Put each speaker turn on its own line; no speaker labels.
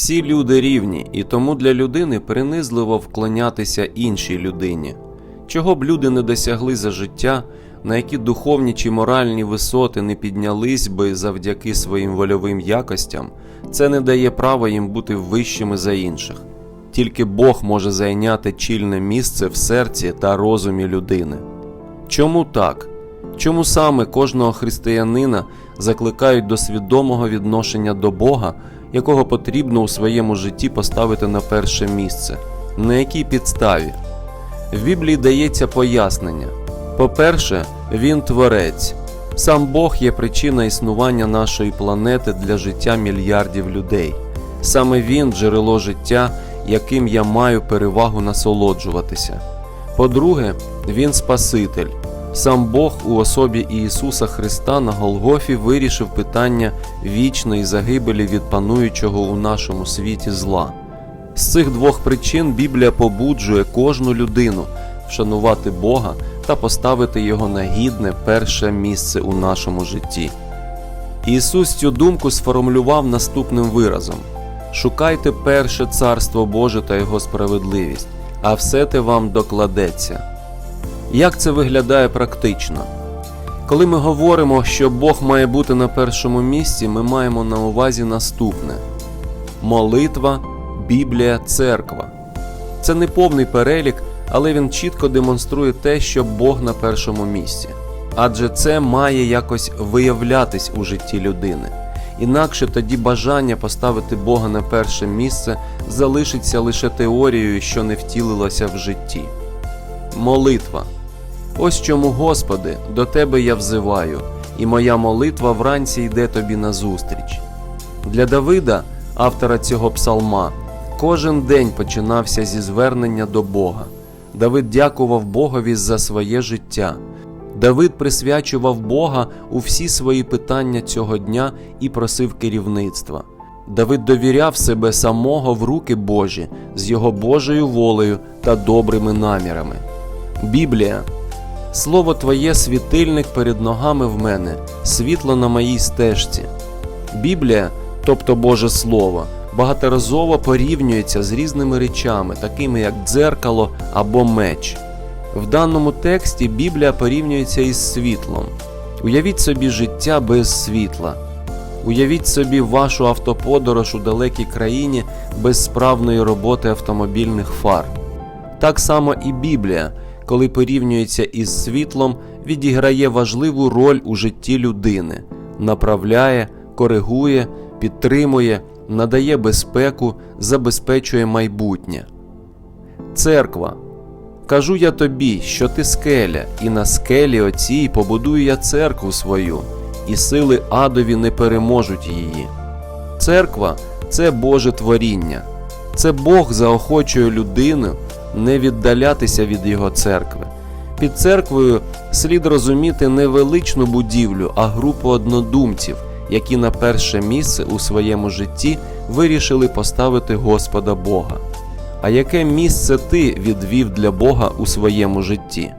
Всі люди рівні, і тому для людини принизливо вклонятися іншій людині. Чого б люди не досягли за життя, на які духовні чи моральні висоти не піднялись би завдяки своїм вольовим якостям, це не дає права їм бути вищими за інших. Тільки Бог може зайняти чільне місце в серці та розумі людини. Чому так? Чому саме кожного християнина закликають до свідомого відношення до Бога, якого потрібно у своєму житті поставити на перше місце? На якій підставі? В Біблії дається пояснення. По-перше, він творець. Сам Бог є причина існування нашої планети для життя мільярдів людей. Саме він джерело життя, яким я маю перевагу насолоджуватися. По-друге, він Спаситель. Сам Бог у особі Ісуса Христа на Голгофі вирішив питання вічної загибелі від пануючого у нашому світі зла. З цих двох причин Біблія побуджує кожну людину вшанувати Бога та поставити його на гідне перше місце у нашому житті. Ісус цю думку сформулював наступним виразом: Шукайте перше царство Боже та Його справедливість, а все те вам докладеться. Як це виглядає практично? Коли ми говоримо, що Бог має бути на першому місці, ми маємо на увазі наступне: молитва, Біблія, церква. Це не повний перелік, але він чітко демонструє те, що Бог на першому місці. Адже це має якось виявлятись у житті людини. Інакше тоді бажання поставити Бога на перше місце залишиться лише теорією, що не втілилося в житті. Молитва. Ось чому, Господи, до Тебе я взиваю, і моя молитва вранці йде тобі назустріч. Для Давида, автора цього псалма, кожен день починався зі звернення до Бога. Давид дякував Богові за своє життя. Давид присвячував Бога у всі свої питання цього дня і просив керівництва. Давид довіряв себе самого в руки Божі з його Божою волею та добрими намірами. Біблія Слово Твоє світильник перед ногами в мене, світло на моїй стежці. Біблія, тобто Боже Слово, багаторазово порівнюється з різними речами, такими як дзеркало або меч. В даному тексті Біблія порівнюється із світлом. Уявіть собі життя без світла. Уявіть собі вашу автоподорож у далекій країні без справної роботи автомобільних фар. Так само і Біблія, коли порівнюється із світлом, відіграє важливу роль у житті людини, направляє, коригує, підтримує, надає безпеку, забезпечує майбутнє. Церква. Кажу я тобі, що ти скеля, і на скелі оцій побудую я церкву свою, і сили адові не переможуть її. Церква це Боже творіння, це Бог заохочує людину не віддалятися від Його церкви. Під церквою слід розуміти не величну будівлю, а групу однодумців, які на перше місце у своєму житті вирішили поставити Господа Бога. А яке місце ти відвів для Бога у своєму житті?